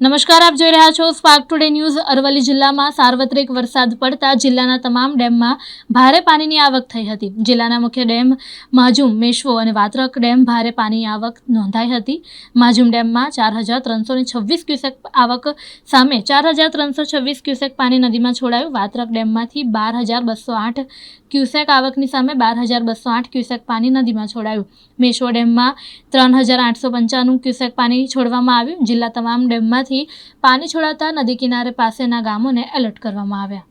નમસ્કાર, આપ જોઈ રહ્યા છો સ્પાર્ક ટુડે ન્યૂઝ અરવલ્લી જિલ્લામાં સાર્વત્રિક વરસાદ પડતા જિલ્લાના તમામ ડેમમાં ભારે પાણીની આવક થઈ હતી. જિલ્લાના મુખ્ય ડેમ માજુમ મેશ્વો અને વાત્રક ડેમ ભારે પાણીની આવક નોંધાઈ હતી. માજુમ ડેમમાં ચાર હજાર ત્રણસો ને છવ્વીસ ક્યુસેક આવક સામે ચાર હજાર ત્રણસો છવ્વીસ ક્યુસેક પાણી નદીમાં છોડાયું. વાત્રક ડેમમાંથી બાર હજાર બસો આઠ ક્યુસેક આવકની સામે બાર હજાર બસો આઠ ક્યુસેક પાણી નદીમાં છોડાયું. મેશ્વો ડેમમાં ત્રણ હજાર આઠસો પંચાણું ક્યુસેક પાણી છોડવામાં આવ્યું. જિલ્લા તમામ ડેમમાંથી પાણી છોડાતા નદી કિનારે પાસેના ગામોને એલર્ટ કરવામાં આવ્યા.